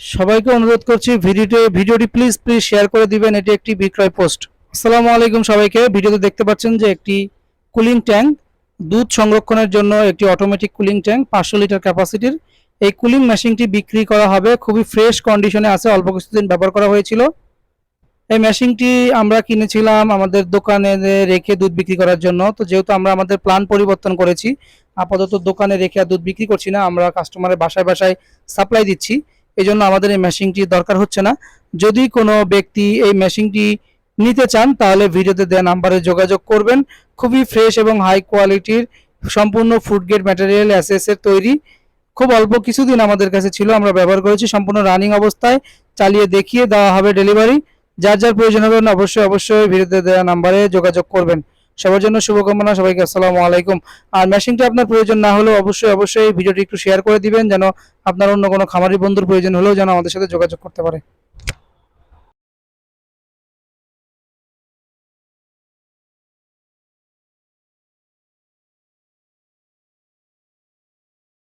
সবাইকে অনুরোধ করছি ভিডিওটি ভিডিওটি প্লিজ প্লিজ শেয়ার করে দিবেন। এটি একটি বিক্রয় পোস্ট আসসালামু আলাইকুম সবাইকে। ভিডিওতে দেখতে পাচ্ছেন যে একটি কুলিং ট্যাঙ্ক দুধ সংরক্ষণের জন্য একটি অটোমেটিক কুলিং ট্যাঙ্ক পাঁচশো লিটার ক্যাপাসিটির এই কুলিং মেশিনটি বিক্রি করা হবে। খুবই ফ্রেশ কন্ডিশনে আছে। অল্প কিছুদিন ব্যবহার করা হয়েছিল। এই মেশিনটি আমরা কিনেছিলাম আমাদের দোকানে রেখে দুধ বিক্রি করার জন্য। তো যেহেতু আমরা আমাদের প্ল্যান পরিবর্তন করেছি, আপাতত দোকানে রেখে আর দুধ বিক্রি করছি না। আমরা কাস্টমারের বাসায় বাসায় সাপ্লাই দিচ্ছি। এই জন্য আমাদের এই মেশিনটি দরকার হচ্ছে না। যদি কোনো ব্যক্তি এই মেশিনটি নিতে চান, তাহলে ভিডিওতে দেওয়া নাম্বারে যোগাযোগ করবেন। খুবই ফ্রেশ এবং হাই কোয়ালিটির সম্পূর্ণ ফুড গ্রেড ম্যাটেরিয়াল এর তৈরি। খুব অল্প কিছুদিন আমাদের কাছে ছিল, আমরা ব্যবহার করেছি, সম্পূর্ণ রানিং অবস্থায়। চালিয়ে দেখিয়ে দেওয়া হবে ডেলিভারি যার যার প্রয়োজন হবে, অবশ্যই অবশ্যই ভিডিওতে দেওয়া নাম্বারে যোগাযোগ করবেন। সবার জন্য শুভকামনা, সবাইকে আসসালামু আলাইকুম। আর মেশিনটি আপনার প্রয়োজন না হলেও অবশ্যই অবশ্যই ভিডিওটি একটু শেয়ার করে দিবেন, যেন আপনার অন্য কোনো খামারি বন্ধুর প্রয়োজন হলেও যেন আমাদের সাথে যোগাযোগ করতে পারে।